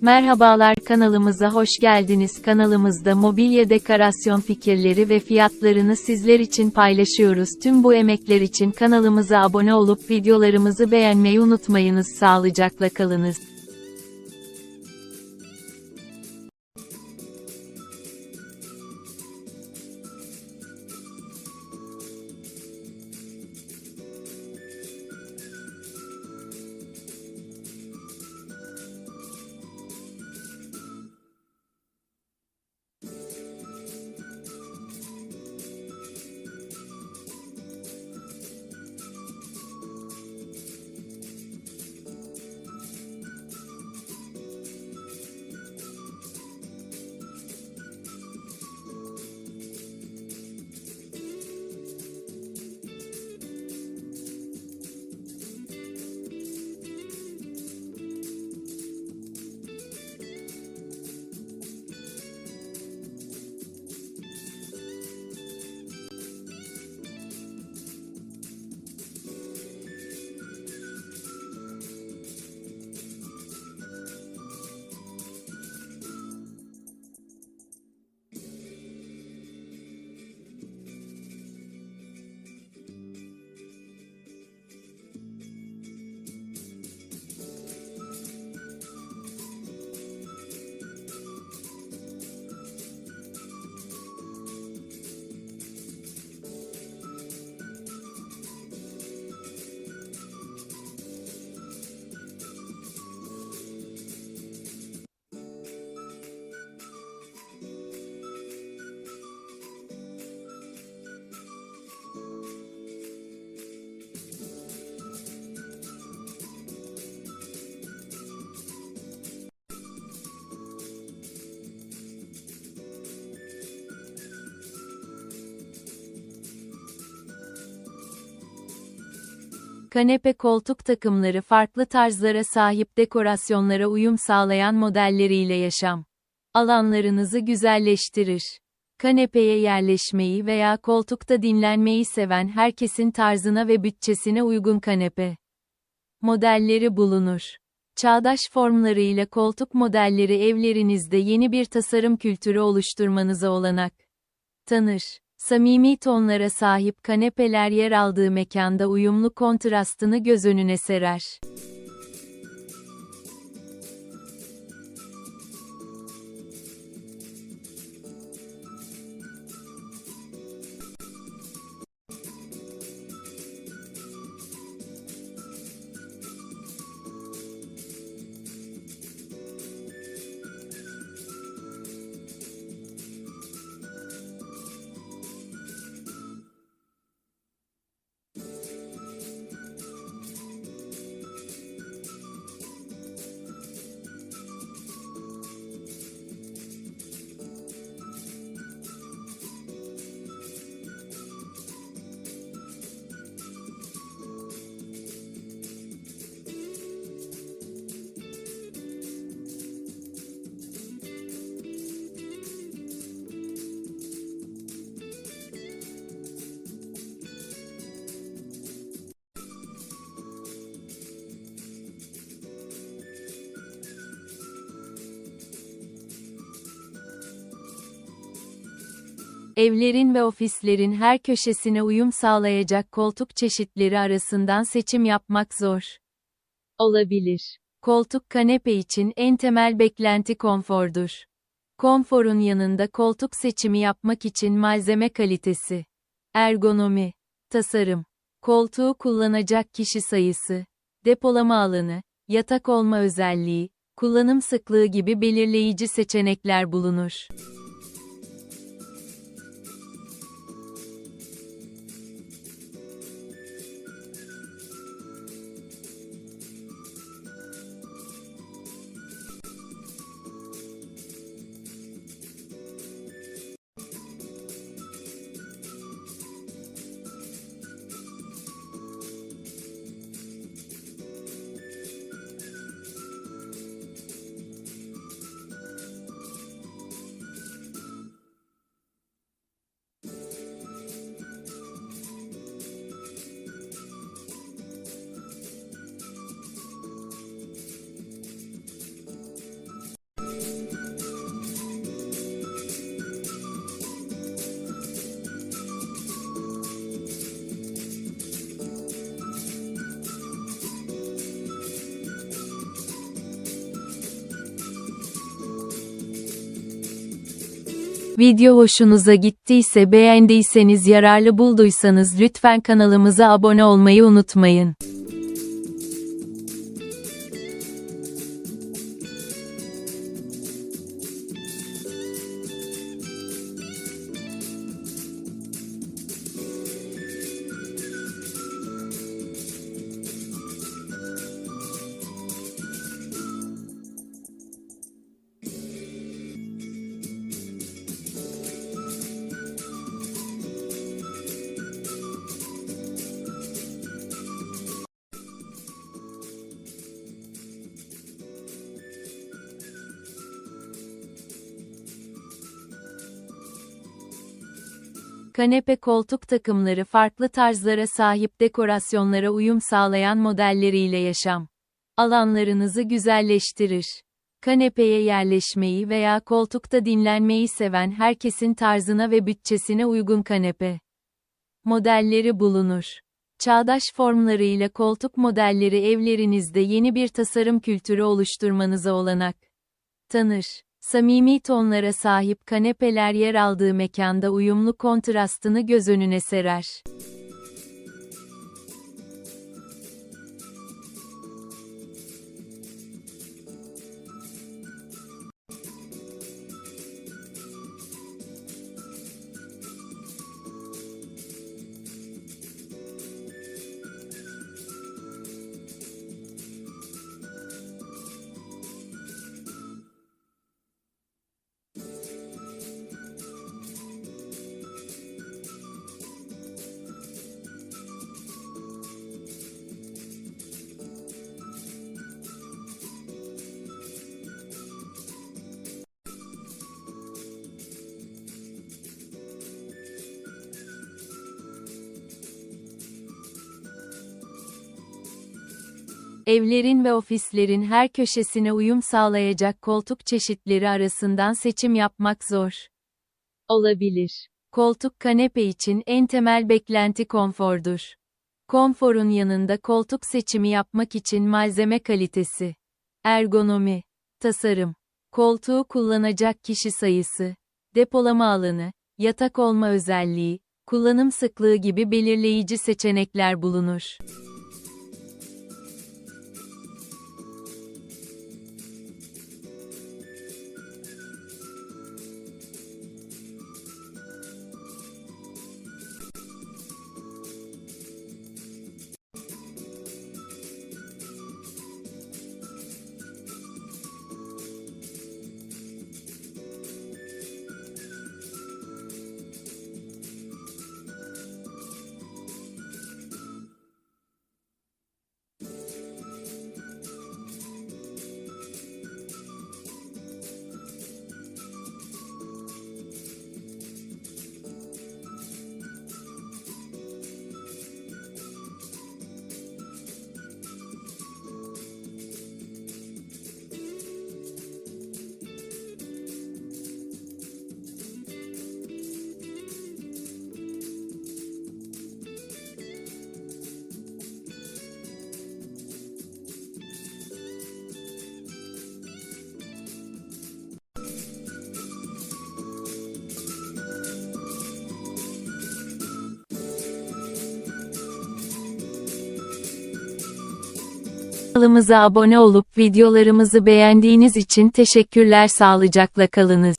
Merhabalar kanalımıza hoş geldiniz. Kanalımızda mobilya dekorasyon fikirleri ve fiyatlarını sizler için paylaşıyoruz. Tüm bu emekler için kanalımıza abone olup videolarımızı beğenmeyi unutmayınız. Sağlıcakla kalınız. Kanepe koltuk takımları farklı tarzlara sahip dekorasyonlara uyum sağlayan modelleriyle yaşam alanlarınızı güzelleştirir. Kanepeye yerleşmeyi veya koltukta dinlenmeyi seven herkesin tarzına ve bütçesine uygun kanepe modelleri bulunur. Çağdaş formlarıyla koltuk modelleri evlerinizde yeni bir tasarım kültürü oluşturmanıza olanak tanır. Samimi tonlara sahip kanepeler yer aldığı mekanda uyumlu kontrastını göz önüne serer. Evlerin ve ofislerin her köşesine uyum sağlayacak koltuk çeşitleri arasından seçim yapmak zor olabilir. Koltuk kanepe için en temel beklenti konfordur. Konforun yanında koltuk seçimi yapmak için malzeme kalitesi, ergonomi, tasarım, koltuğu kullanacak kişi sayısı, depolama alanı, yatak olma özelliği, kullanım sıklığı gibi belirleyici seçenekler bulunur. Video hoşunuza gittiyse beğendiyseniz yararlı bulduysanız lütfen kanalımıza abone olmayı unutmayın. Kanepe koltuk takımları farklı tarzlara sahip dekorasyonlara uyum sağlayan modelleriyle yaşam alanlarınızı güzelleştirir. Kanepeye yerleşmeyi veya koltukta dinlenmeyi seven herkesin tarzına ve bütçesine uygun kanepe modelleri bulunur. Çağdaş formlarıyla koltuk modelleri evlerinizde yeni bir tasarım kültürü oluşturmanıza olanak tanır. Samimi tonlara sahip kanepeler yer aldığı mekanda uyumlu kontrastını göz önüne serer. Evlerin ve ofislerin her köşesine uyum sağlayacak koltuk çeşitleri arasından seçim yapmak zor olabilir. Koltuk kanepe için en temel beklenti konfordur. Konforun yanında koltuk seçimi yapmak için malzeme kalitesi, ergonomi, tasarım, koltuğu kullanacak kişi sayısı, depolama alanı, yatak olma özelliği, kullanım sıklığı gibi belirleyici seçenekler bulunur. Kanalımıza abone olup videolarımızı beğendiğiniz için teşekkürler sağlıcakla kalınız.